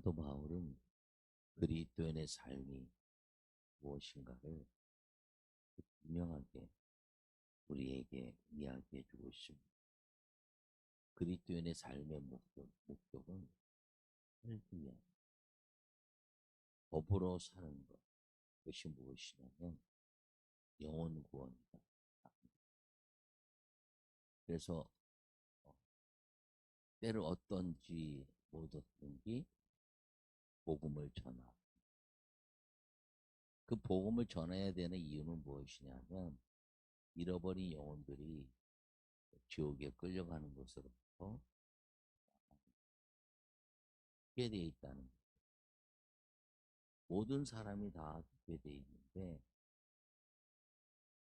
사도 바울은 그리스도인의 삶이 무엇인가를 분명하게 우리에게 이야기해 주고 있습니다. 그리스도인의 삶의 목적, 목적은 할렐루야. 법으로 사는 것. 그것이 무엇이냐면 영혼 구원이다. 그래서 어, 때를 어떤지 못 어떤지 복음을 전하. 그 복음을 전해야 되는 이유는 무엇이냐면 잃어버린 영혼들이 지옥에 끌려가는 것으로부터 되어 있다는 것. 모든 사람이 다 죽게 되어 있는데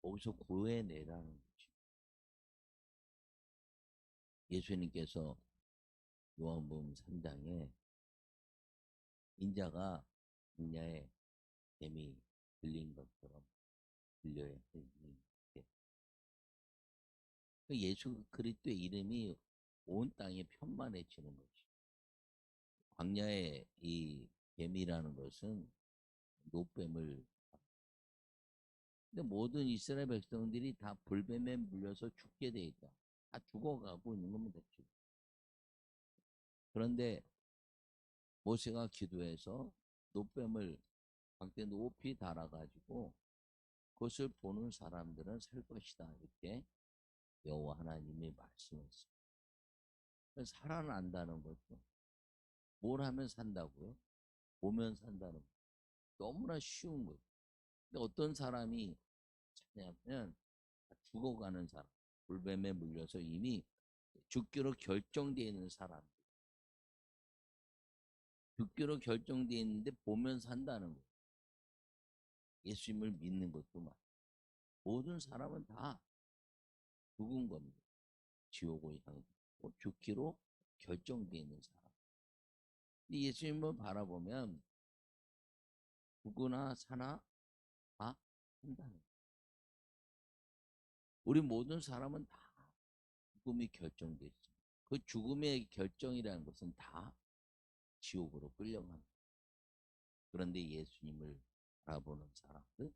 거기서 구해내라는 거죠. 예수님께서 요한복음 3장에 인자가 인야에 뱀이 들린 것처럼 들려야 되니 그 예수 그리스도의 이름이 온 땅에 편만해지는 것이. 광야의 이 뱀이라는 것은 노뱀을 근데 모든 이스라엘 백성들이 다 불뱀에 물려서 죽게 돼 있다. 다 죽어가고 있는 겁니다. 그런데 모세가 기도해서 노뱀을 밖에 높이 달아가지고 그것을 보는 사람들은 살 것이다. 이렇게 여호와 하나님이 말씀했어요. 살아난다는 거죠. 뭘 하면 산다고요? 보면 산다는 거. 너무나 쉬운 거예요. 근데 어떤 사람이 찾냐면 죽어가는 사람, 불뱀에 물려서 이미 죽기로 결정되어 있는 사람. 죽기로 결정되어 있는데 보면 산다는 거예요. 예수님을 믿는 것도 말. 모든 사람은 다 죽은 겁니다. 지옥을 향해 죽기로 결정되어 있는 사람. 예수님을 바라보면 죽으나 사나 다 한다는 거예요. 우리 모든 사람은 다 죽음이 결정되어 있습니다. 그 죽음의 결정이라는 것은 다 지옥으로 끌려갑니다. 그런데 예수님을 바라보는 사람들,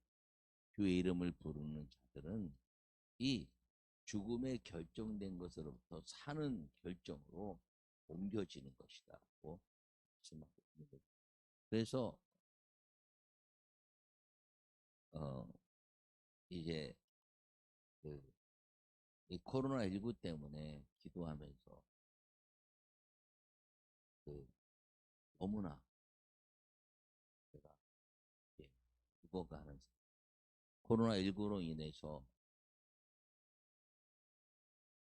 주의 이름을 부르는 자들은 이 죽음에 결정된 것으로부터 사는 결정으로 옮겨지는 것이다고 말씀하고 있는 거죠. 그래서 어 이제 그이 코로나 19 때문에 기도하면서 너무나 제가 죽어가는 코로나 19로 인해서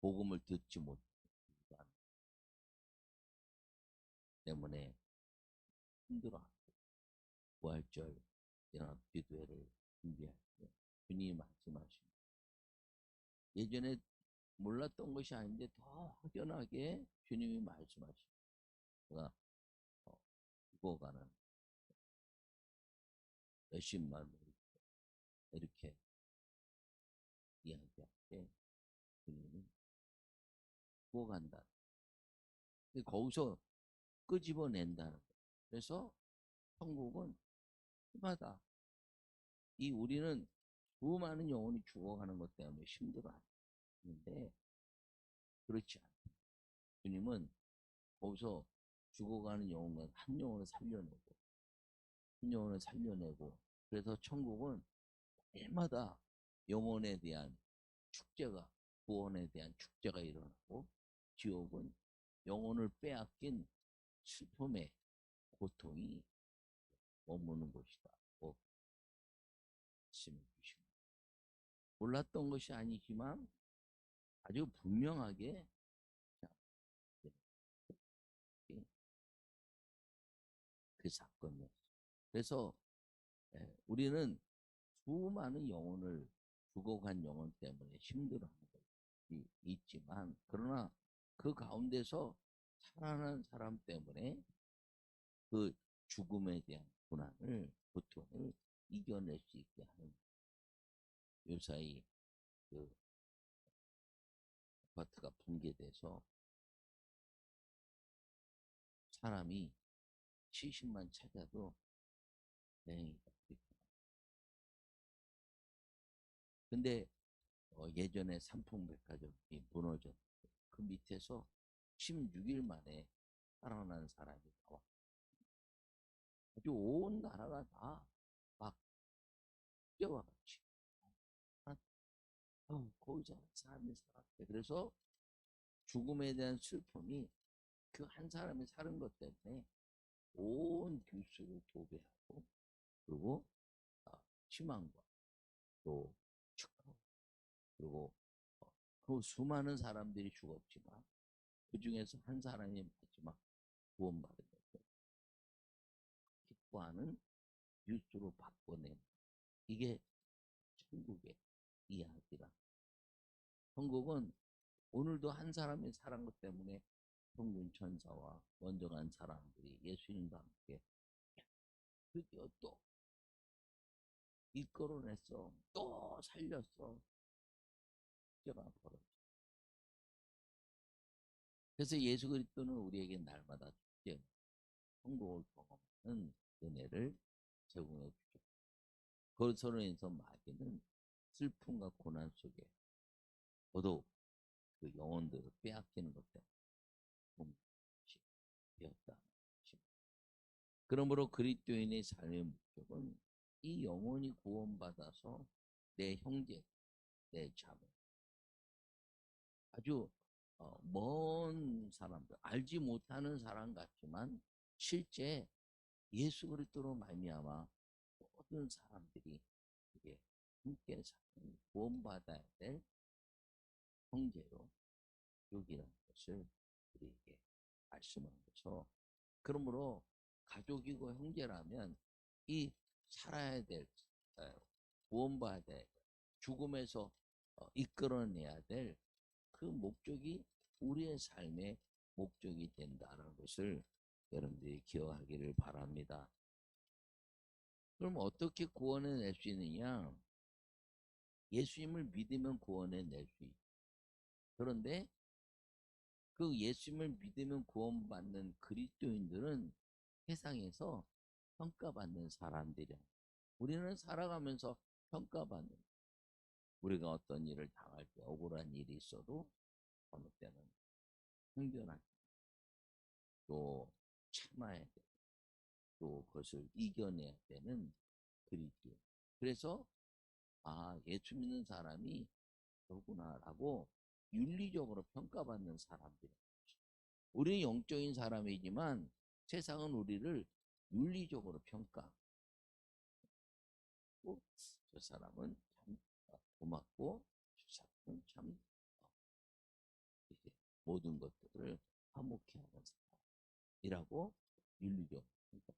복음을 듣지 못한 때문에 힘들어하고 부활절 연합 기도회를 준비할 때 주님이 말씀하십니다. 예전에 몰랐던 것이 아닌데 더 확연하게 주님이 말씀하십니다. 제가 어, 죽어가는 몇십만 이렇게 이야기할 때 주님이 죽어간다. 거기서 끄집어낸다는 거예요. 그래서 천국은 해마다 이 우리는 수많은 영혼이 죽어가는 것 때문에 힘들어하는데 그렇지 않다. 주님은 거기서 죽어가는 영혼과 한 영혼을 살려내고 한 영혼을 살려내고 그래서 천국은 해마다 영혼에 대한 축제가 구원에 대한 축제가 일어나고 지옥은 영혼을 빼앗긴 슬픔의 고통이 머무는 곳이다 고 말씀해 주십니다. 몰랐던 것이 아니지만 아주 분명하게 그 사건이었어요. 그래서 예, 우리는 수많은 영혼을 죽어간 영혼 때문에 힘들어하는 것이 있지만 그러나 그 가운데서 살아난 사람 때문에 그 죽음에 대한 고난을 고통을 이겨낼 수 있게 하는 요사이 그 아파트가 붕괴돼서 사람이 70만 찾아도 다행이다. 근데 어, 예전에 삼풍백화점이 무너졌. 그 밑에서 16일 만에 살아난 사람이 나와. 아주 온 나라가 다 막 뛰어와 같이. 어, 거기서 사람이 살았대. 그래서 죽음에 대한 슬픔이 그 한 사람이 사는 것 때문에 온 교수를 도배하고 그리고 아, 희망과 또 축하 그리고 어, 그 수많은 사람들이 죽었지만 그 중에서 한 사람이 마지막 구원받은 것을 기뻐하는 뉴스로 바꿔낸 이게 천국의 이야기라. 천국은 오늘도 한 사람이 살은 것 때문에 평균 천사와 먼저 간 사람들이 예수님과 함께 드디어 또 이끌어냈어. 또 살렸어. 제가 벌어져. 그래서 예수 그리스도는 우리에게 날마다 축제, 천국을 경험하는 은혜를 제공해 주죠. 그것으로 인해서 마귀는 슬픔과 고난 속에 더더욱 그 영혼들을 빼앗기는 것 때문에 공시 되었다. 그러므로 그리스도인의 삶의 목적은 이 영혼이 구원받아서 내 형제, 내 자매, 아주 어, 먼 사람들, 알지 못하는 사람 같지만 실제 예수 그리스도로 말미암아 모든 사람들이 이게 함께 사는 구원받아야 될 형제로 여기라는 것을 우리에게 말씀하면서 그러므로 가족이고 형제라면 이 살아야 될 어, 구원받아야 될 죽음에서 어, 이끌어내야 될 그 목적이 우리의 삶의 목적이 된다는 것을 여러분들이 기억하기를 바랍니다. 그럼 어떻게 구원해낼 수 있느냐? 예수님을 믿으면 구원해낼 수 있죠. 그런데 그 예수님을 믿으면 구원받는 그리스도인들은 세상에서 평가받는 사람들이야. 우리는 살아가면서 평가받는 우리가 어떤 일을 당할 때 억울한 일이 있어도 어느 때는 흥변할 또 참아야 돼. 또 그것을 이겨내야 되는 그리스도. 그래서 아 예수 믿는 사람이 그구나라고 윤리적으로 평가받는 사람들이 우리는 영적인 사람이지만 세상은 우리를 윤리적으로 평가. 저 사람은 참 고맙고 저 사람은 참 이제 모든 것들을 화목해 하는 사람이라고 윤리적 평가.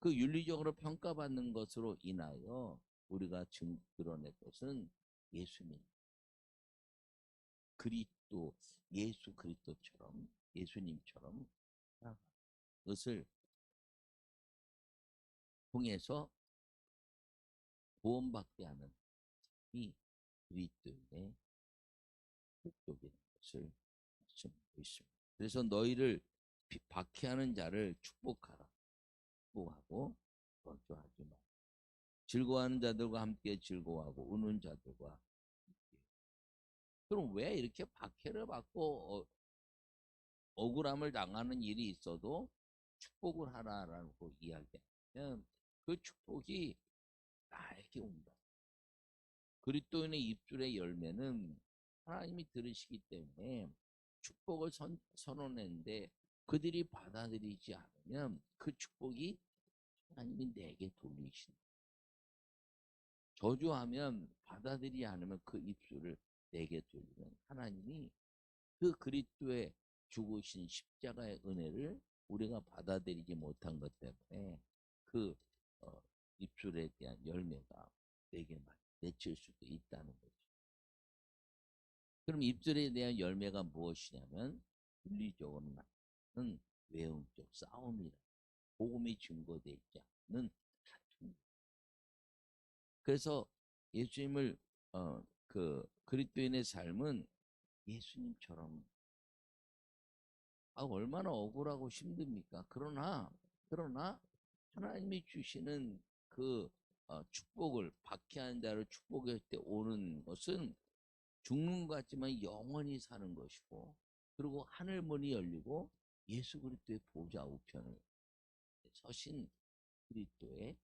그 윤리적으로 평가받는 것으로 인하여 우리가 증 드러낼 것은 예수님. 그리스도 예수 그리스도처럼 예수님처럼 것을 통해서 구원받게 하는 이 그리스도의 목적이라는 것을 말씀하고 있습니다. 그래서 너희를 박해하는 자를 축복하라. 축복하고 걱정하지 마. 즐거워하는 자들과 함께 즐거워하고 우는 자들과. 그럼 왜 이렇게 박해를 받고 어, 억울함을 당하는 일이 있어도 축복을 하라라고 이야기하면 그 축복이 나에게 온다. 그리스도인의 입술의 열매는 하나님이 들으시기 때문에 축복을 선, 선언했는데 그들이 받아들이지 않으면 그 축복이 하나님이 내게 돌리신다. 저주하면 받아들이지 않으면 그 입술을 내게 돌리면 하나님이 그 그리스도의 죽으신 십자가의 은혜를 우리가 받아들이지 못한 것 때문에 그 어, 입술에 대한 열매가 내게 맺힐 수도 있다는 거죠. 그럼 입술에 대한 열매가 무엇이냐면 윤리적으로는 외형적 싸움이라 복음이 증거되어 있지 않는 다툼. 그래서 예수님을 어, 그 그리스도인의 삶은 예수님처럼 아, 얼마나 억울하고 힘듭니까? 그러나, 그러나, 하나님이 주시는 그 어, 축복을, 박해한 자를 축복할 때 오는 것은 죽는 것 같지만 영원히 사는 것이고, 그리고 하늘 문이 열리고 예수 그리스도의 보좌 우편을 서신 그리스도의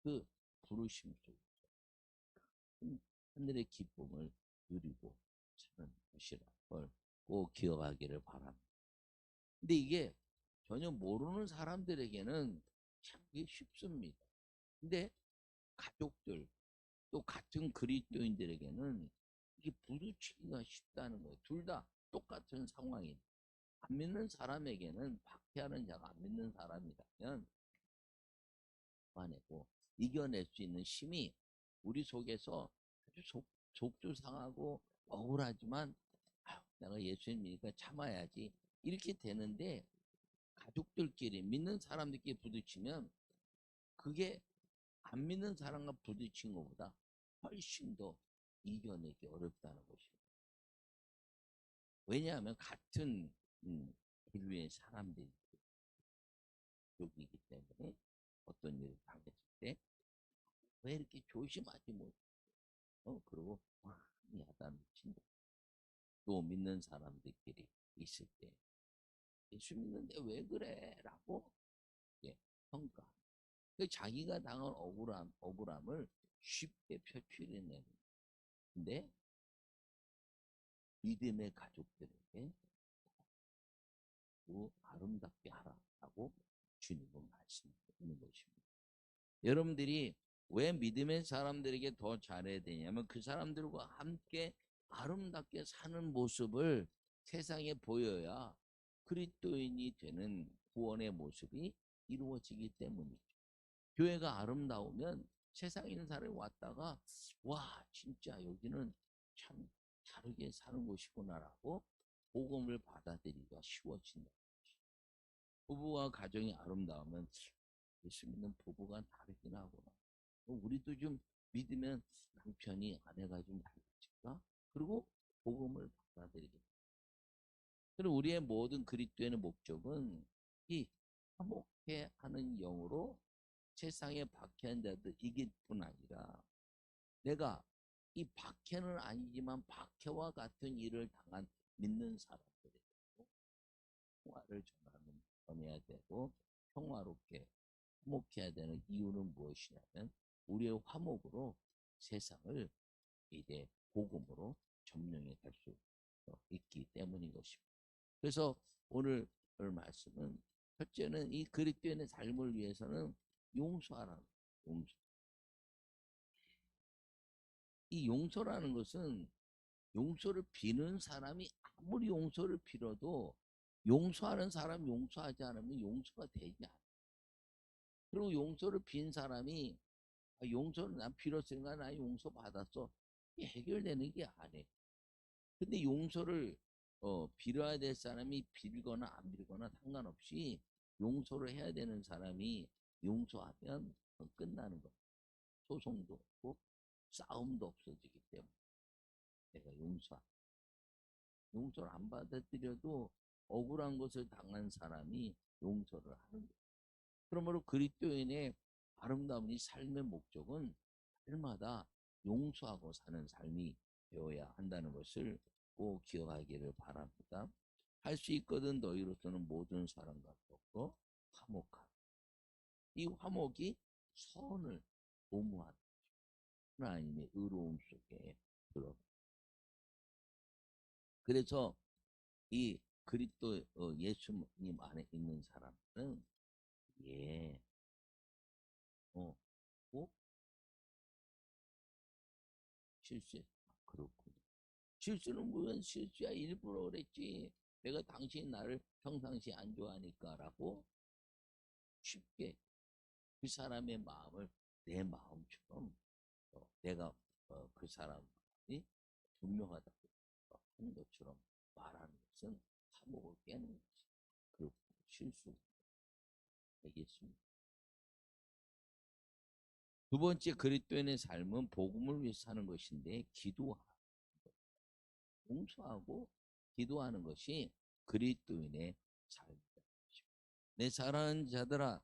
그 부르심 속에서 큰 하늘의 기쁨을 누리고 사는 것이라는 걸꼭 기억하기를 바랍니다. 근데 이게 전혀 모르는 사람들에게는 참 쉽습니다. 근데 가족들 또 같은 그리스도인들에게는 이게 부딪히기가 쉽다는 거예요. 둘 다 똑같은 상황이 안 믿는 사람에게는 박해하는 자가 안 믿는 사람이라면 화내고 이겨낼 수 있는 힘이 우리 속에서 아주 속, 속도 상하고 억울하지만 아유, 내가 예수님이니까 참아야지 이렇게 되는데 가족들끼리 믿는 사람들끼리 부딪히면 그게 안 믿는 사람과 부딪힌 것보다 훨씬 더 이겨내기 어렵다는 것입니다. 왜냐하면 같은 음, 인류의 사람들이 여기이기 때문에 어떤 일을 당했을 때 왜 이렇게 조심하지 못? 어 그리고 와 야단 친다. 또 믿는 사람들끼리 있을 때 예수 믿는데 왜 그래?라고 예, 평가. 그 자기가 당한 억울함 억울함을 쉽게 표출해내는. 근데 믿음의 가족들에게 또 아름답게 하라라고 주님은 말씀하시는 것입니다. 여러분들이 왜 믿음의 사람들에게 더 잘해야 되냐면 그 사람들과 함께 아름답게 사는 모습을 세상에 보여야 그리스도인이 되는 구원의 모습이 이루어지기 때문이죠. 교회가 아름다우면 세상에 있는 사람이 왔다가 와 진짜 여기는 참 다르게 사는 곳이구나라고 복음을 받아들이기가 쉬워진다. 부부와 가정이 아름다우면 예수 믿는 부부가 다르긴 하구나. 어, 우리도 좀 믿으면 남편이 아내가 좀 달라질까? 그리고 복음을 받아들이게. 그리고 우리의 모든 그리스도의 목적은 이 화목해 하는 영으로 세상에 박해한 자들 이길 뿐 아니라 내가 이 박해는 아니지만 박해와 같은 일을 당한 믿는 사람들에게 평화를 전하는 전해야 되고 평화롭게 화목해야 되는 이유는 무엇이냐면 우리의 화목으로 세상을 이제 복음으로 점령해 갈 수 있기 때문인 것입니다. 그래서 오늘 말씀은 첫째는 이 그리스도인의 삶을 위해서는 용서하라는 용서. 이 용서라는 것은 용서를 비는 사람이 아무리 용서를 빌어도 용서하는 사람 용서하지 않으면 용서가 되지 않아. 그리고 용서를 빈 사람이 아, 용서를 난 빌었으니까 나 용서 받았어. 해결되는 게 아니에요. 근데 용서를 어, 빌어야 될 사람이 빌거나 안 빌거나 상관없이 용서를 해야 되는 사람이 용서하면 어, 끝나는 거예요. 소송도 없고 싸움도 없어지기 때문에 내가 용서 용서를 안 받아들여도 억울한 것을 당한 사람이 용서를 하는 거예요. 그러므로 그리스도인의 아름다운 이 삶의 목적은 날마다 용서하고 사는 삶이 되어야 한다는 것을 꼭 기억하기를 바랍니다. 할 수 있거든 너희로서는 모든 사람과 더불어 화목하라. 이 화목이 선을 도모하는 하나님의 의로움 속에 들어. 그래서 이 그리스도 어, 예수님 안에 있는 사람들은 예, 어, 꼭 실수했. 아, 그렇군요. 실수는 무슨 실수야 일부러 그랬지. 내가 당신 나를 평상시 안 좋아하니까라고 쉽게 그 사람의 마음을 내 마음처럼 어, 내가 어, 그 사람이 분명하다고 하는 것처럼 말하는 것은 화목을 깨는 것이 그 실수 되겠습니다. 두 번째 그리스도인의 삶은 복음을 위해 사는 것인데 기도하는 것. 용서하고 기도하는 것이 그리스도인의 삶이다. 내 사랑하는 자들아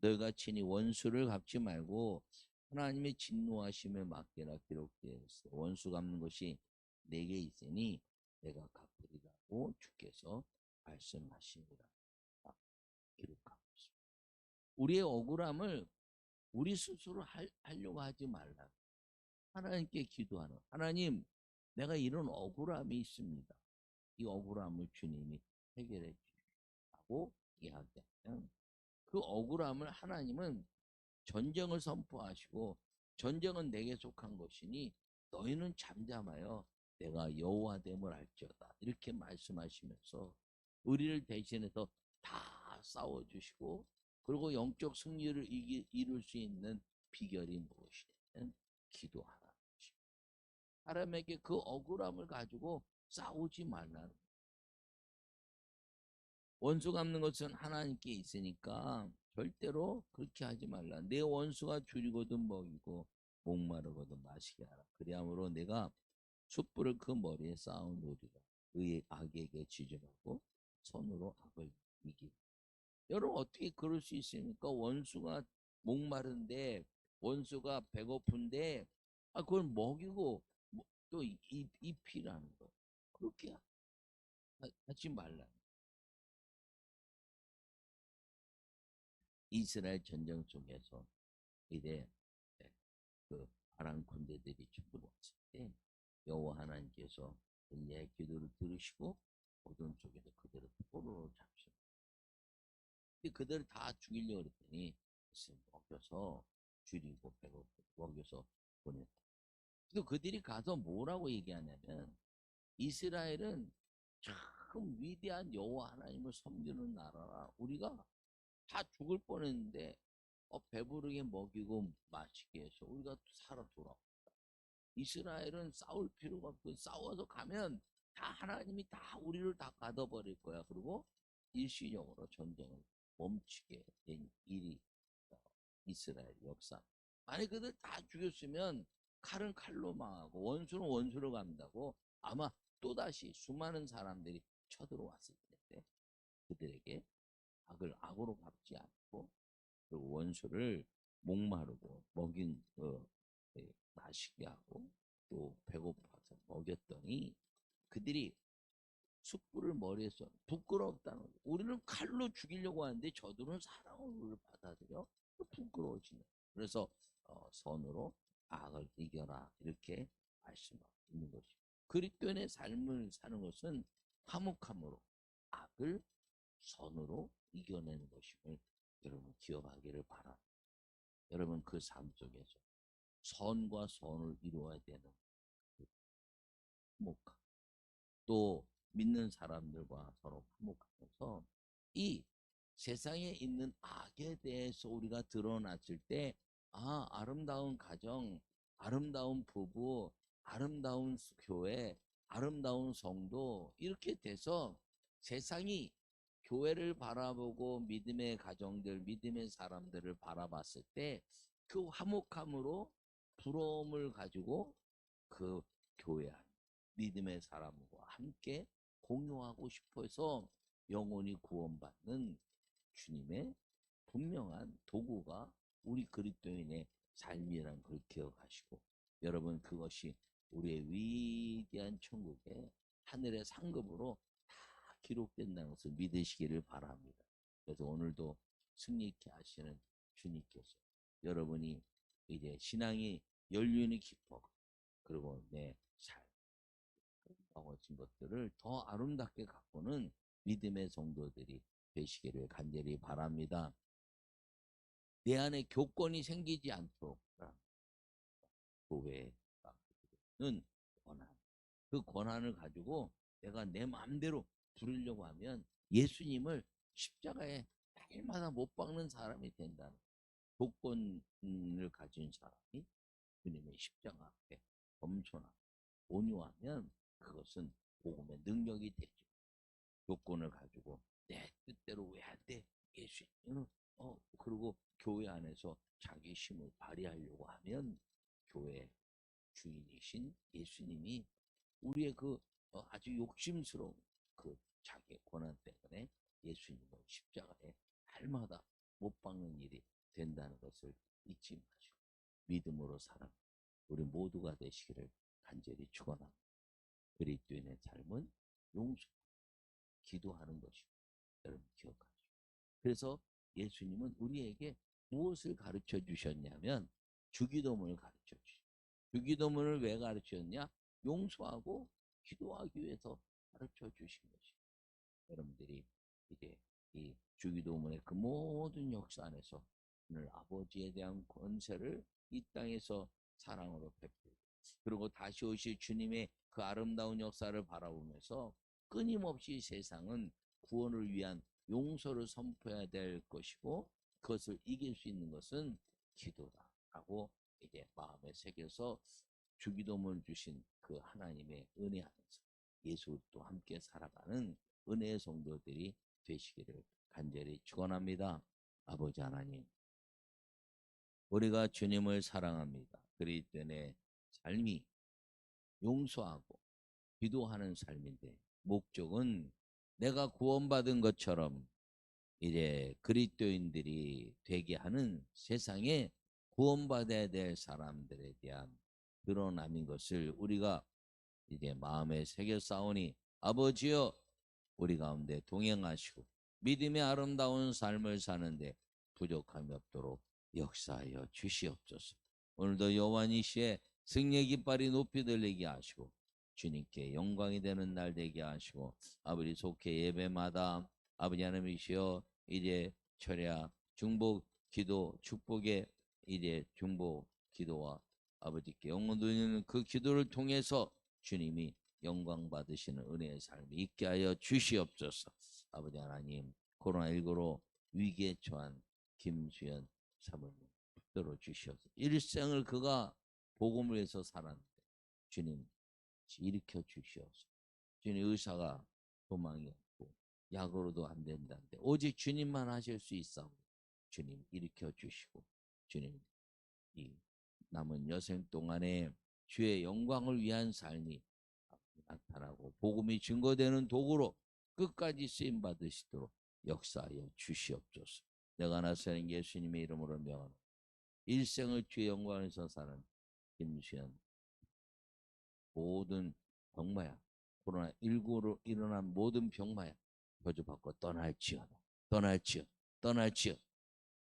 너희가 친히 원수를 갚지 말고 하나님의 진노하심에 맡기라 기록되어 있어 원수 갚는 것이 내게 있으니 내가 갚으리라고 주께서 말씀하시니라 기록하고 있습니다. 우리의 억울함을 우리 스스로 할, 하려고 하지 말라. 하나님께 기도하는 하나님 내가 이런 억울함이 있습니다. 이 억울함을 주님이 해결해 주시고 이야기하면 그 억울함을 하나님은 전쟁을 선포하시고 전쟁은 내게 속한 것이니 너희는 잠잠하여 내가 여호와됨을 알지어다 이렇게 말씀하시면서 우리를 대신해서 다 싸워주시고 그리고 영적 승리를 이기, 이룰 수 있는 비결이 무엇이냐면 기도하라. 사람에게 그 억울함을 가지고 싸우지 말라는. 원수 갚는 것은 하나님께 있으니까 절대로 그렇게 하지 말라. 내 원수가 줄이거든 먹이고 목마르거든 마시게 하라. 그리함으로 내가 숯불을 그 머리에 쌓아 놓으리라. 의의 악에게 지적하고 손으로 악을 이기. 여러분 어떻게 그럴 수 있습니까? 원수가 목마른데 원수가 배고픈데 아 그걸 먹이고 뭐, 또 입, 입히라는 거. 그렇게 하, 하지 말라. 이스라엘 전쟁 속에서 이래 그 아람 군대들이 쳐들어왔을 때 여호와 하나님께서 엘리야의 기도를 들으시고 어둠 속에서 그들을 포로로 잡으셨다. 그들을 다 죽이려고 했더니 먹여서 줄이고 배고프고 먹여서 보냈다. 또 그들이 가서 뭐라고 얘기하냐면 이스라엘은 참 위대한 여호와 하나님을 섬기는 나라라. 우리가 다 죽을 뻔했는데 어, 배부르게 먹이고 마시게 해서 우리가 살아 돌아왔다. 이스라엘은 싸울 필요가 없고 싸워서 가면 다 하나님이 다 우리를 다 가둬버릴 거야. 그리고 일시적으로 전쟁을 멈추게 된 일이 어, 이스라엘 역사. 만약 그들 다 죽였으면 칼은 칼로 망하고 원수는 원수로 간다고 아마 또다시 수많은 사람들이 쳐들어왔을 텐데 그들에게 악을 악으로 갚지 않고 그리고 원수를 목마르고 먹인 어, 예, 마시게 하고 또 배고파서 먹였더니 그들이 숯불을 머리에 써 부끄럽다는 거죠. 우리는 칼로 죽이려고 하는데 저들은 사랑으로 받아들여 부끄러워지는. 그래서 어, 선으로 악을 이겨라 이렇게 말씀하고 있는 것이죠. 그리스도인의 삶을 사는 것은 화목함으로 악을 선으로 이겨내는 것임을 여러분 기억하기를 바랍니다. 여러분 그 삶 속에서 선과 선을 이루어야 되는 그 화목함 또 믿는 사람들과 서로 화목하면서 이 세상에 있는 악에 대해서 우리가 드러났을 때 아, 아름다운 가정, 아름다운 부부, 아름다운 교회, 아름다운 성도 이렇게 돼서 세상이 교회를 바라보고 믿음의 가정들, 믿음의 사람들을 바라봤을 때 그 화목함으로 부러움을 가지고 그 교회 안 믿음의 사람과 함께 공유하고 싶어서 영혼이 구원받는 주님의 분명한 도구가 우리 그리스도인의 삶이란 걸 기억하시고 여러분 그것이 우리의 위대한 천국의 하늘의 상급으로 다 기록된다는 것을 믿으시기를 바랍니다. 그래서 오늘도 승리케 하시는 주님께서 여러분이 이제 신앙이 연륜이 깊어 그리고 내 삶, 아름다워진 것들을 더 아름답게 갖고는 믿음의 성도들이 되시기를 간절히 바랍니다. 내 안에 교권이 생기지 않도록 교회는 권한 그 권한을 가지고 내가 내 마음대로 부르려고 하면 예수님을 십자가에 날마다 못 박는 사람이 된다는 조건을 가진 사람이 주님의 십자가 앞에 겸손하고 온유하면 그것은 복음의 능력이 되죠. 조건을 가지고 내 뜻대로 왜 안 돼? 예수님은 어 그리고 교회 안에서 자기 힘을 발휘하려고 하면 교회 주인이신 예수님이 우리의 그 어, 아주 욕심스러운 그 자기의 권한 때문에 예수님을 십자가에 날마다 못 박는 일이 된다는 것을 잊지 마시고 믿음으로 살아 우리 모두가 되시기를 간절히 축원합니다. 그리스도인의 삶은 용서, 기도하는 것이고 여러분 기억하시고 그래서 예수님은 우리에게 무엇을 가르쳐 주셨냐면 주기도문을 가르쳐 주셨어요. 주기도문을 왜 가르쳤냐? 용서하고 기도하기 위해서 가르쳐 주신 것이 여러분들이 이제 이 주기도문의 그 모든 역사 안에서 오늘 아버지에 대한 권세를 이 땅에서 사랑으로 베풀고 그리고 다시 오실 주님의 그 아름다운 역사를 바라보면서 끊임없이 세상은 구원을 위한 용서를 선포해야 될 것이고 그것을 이길 수 있는 것은 기도다라고 이제 마음에 새겨서 주기도문을 주신 그 하나님의 은혜 안에서 예수도 함께 살아가는 은혜의 성도들이 되시기를 간절히 축원합니다. 아버지 하나님, 우리가 주님을 사랑합니다. 때문에 삶이 용서하고 기도하는 삶인데 목적은 내가 구원받은 것처럼 이제 그리스도인들이 되게 하는 세상에 구원받아야 될 사람들에 대한 드러남인 것을 우리가 이제 마음에 새겨 싸우니 아버지여 우리 가운데 동행하시고 믿음의 아름다운 삶을 사는데 부족함이 없도록 역사하여 주시옵소서. 오늘도 여호와니 씨의 승리의 깃발이 높이 들리게 하시고 주님께 영광이 되는 날 되게 하시고 아버지 속해 예배마다 아버지 하나님이시여 이제 철야 중복 기도 축복의 이제 중복 기도와 아버지께 영원 돌리는 그 기도를 통해서 주님이 영광 받으시는 은혜의 삶이 있게 하여 주시옵소서. 아버지 하나님 코로나19로 위기에 처한 김수현 사모님 붙들어 주시옵소서. 일생을 그가 복음을 위해서 살았는데 주님 일으켜 주시옵소서. 주님 의사가 도망이 없고 약으로도 안 된다는데 오직 주님만 하실 수 있사오. 주님 일으켜 주시고 주님 이 남은 여생 동안에 주의 영광을 위한 삶이 나타나고 복음이 증거되는 도구로 끝까지 쓰임 받으시도록 역사하여 주시옵소서. 내가 나서는 예수님의 이름으로 명하노. 일생을 주의 영광에서 사는 김수현 모든 병마야 코로나 19로 일어난 모든 병마야 저주받고 떠날지어다. 떠날지어. 떠날지어.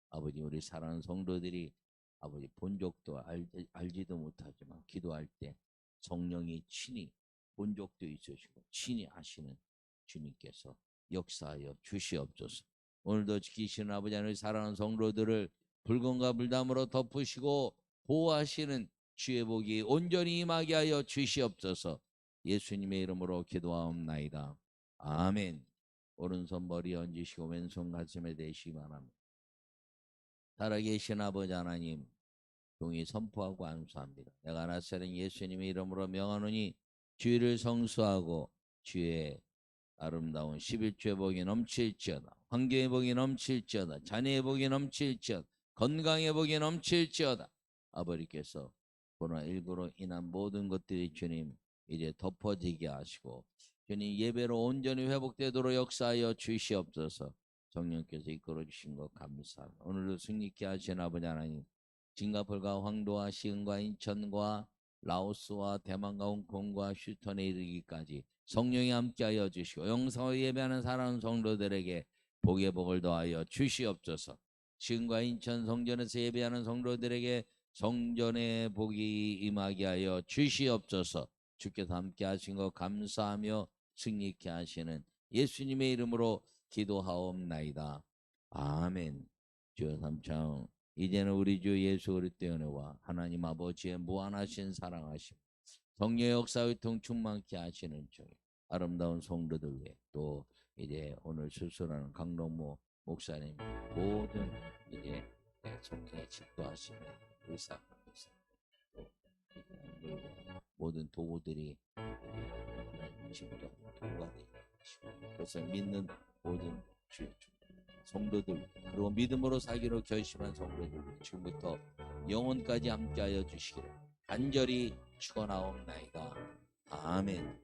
아버지 우리 사랑하는 성도들이 아버지 본 적도 알, 알지도 못하지만 기도할 때 성령이 친히 본 적도 있으시고 친히 아시는 주님께서 역사하여 주시옵소서. 오늘도 지키시는 아버지 하나님 사랑하는 성도들을 붉은과 불담으로 덮으시고 보호하시는 주의 복이 온전히 임하게 하여 주시옵소서. 예수님의 이름으로 기도하옵나이다. 아멘. 오른손 머리 얹으시고 왼손 가슴에 대시기 바랍니다. 살아계신 아버지 하나님 종이 선포하고 안수합니다. 내가 나사는 예수님의 이름으로 명하노니 주의를 성수하고 주의 아름다운 11주의 복이 넘칠지어다. 환경의 복이 넘칠지어다. 자녀의 복이 넘칠지어다. 건강의 복이 넘칠지어다. 아버지께서 코로나19로 인한 모든 것들이 주님 이제 덮어지게 하시고 주님 예배로 온전히 회복되도록 역사하여 주시옵소서 성령께서 이끌어 주신 것 감사합니다. 오늘도 승리케 하신 아버지 하나님 싱가폴과 황도와 시흥과 인천과 라오스와 대만과 홍콩과 휴턴에 이르기까지 성령이 함께하여 주시고 영상을 예배하는 사랑하는 성도들에게 복의 복을 더하여 주시옵소서. 시흥과 인천 성전에서 예배하는 성도들에게 성전의 복이 임하게 하여 주시옵소서. 주께서 함께 하신 것 감사하며 승리케 하시는 예수님의 이름으로 기도하옵나이다. 아멘. 주여 삼창 이제는 우리 주 예수 그리스도의 은혜와 하나님 아버지의 무한하신 사랑하심 성령 역사의 통 충만케 하시는 중 아름다운 성도들 위해 또 이제 오늘 수술하는 강동모 목사님 모든 이제 성령에 집도하시는 의사 의사 또 모든 도구들이 집도 도구가 되시고 그것을 믿는 모든 주의 성도들 그리고 믿음으로 살기로 결심한 성도들 지금부터 영혼까지 함께하여 주시기를 간절히 축원하옵나이다. 아멘.